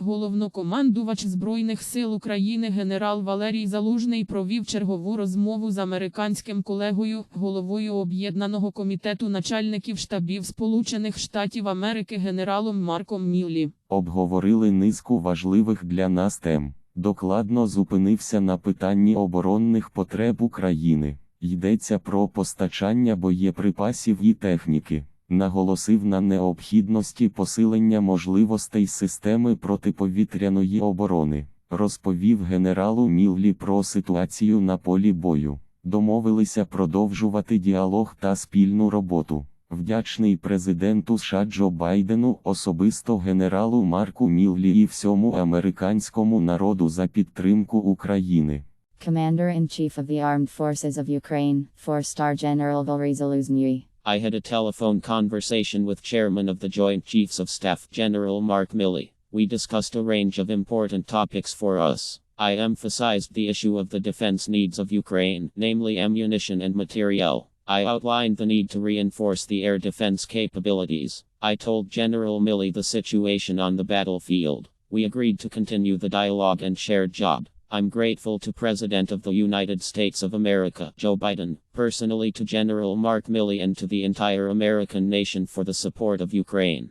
Головнокомандувач Збройних сил України генерал Валерій Залужний провів чергову розмову з американським колегою, головою Об'єднаного комітету начальників штабів Сполучених Штатів Америки генералом Марком Міллі. Обговорили низку важливих для нас тем. Докладно зупинився на питанні оборонних потреб України. Йдеться про постачання боєприпасів і техніки. Наголосив на необхідності посилення можливостей системи протиповітряної оборони. Розповів генералу Міллі про ситуацію на полі бою. Домовилися продовжувати діалог та спільну роботу. Вдячний президенту США Джо Байдену, особисто генералу Марку Міллі і всьому американському народу за підтримку України. Commander-in-Chief of the Armed Forces of Ukraine, 4-star General Valery Zaluzhny. I had a telephone conversation with Chairman of the Joint Chiefs of Staff General Mark Milley. We discussed a range of important topics for us. I emphasized the issue of the defense needs of Ukraine, namely ammunition and materiel. I outlined the need to reinforce the air defense capabilities. I told General Milley the situation on the battlefield. We agreed to continue the dialogue and shared job. I'm grateful to President of the United States of America, Joe Biden, personally to General Mark Milley and to the entire American nation for the support of Ukraine.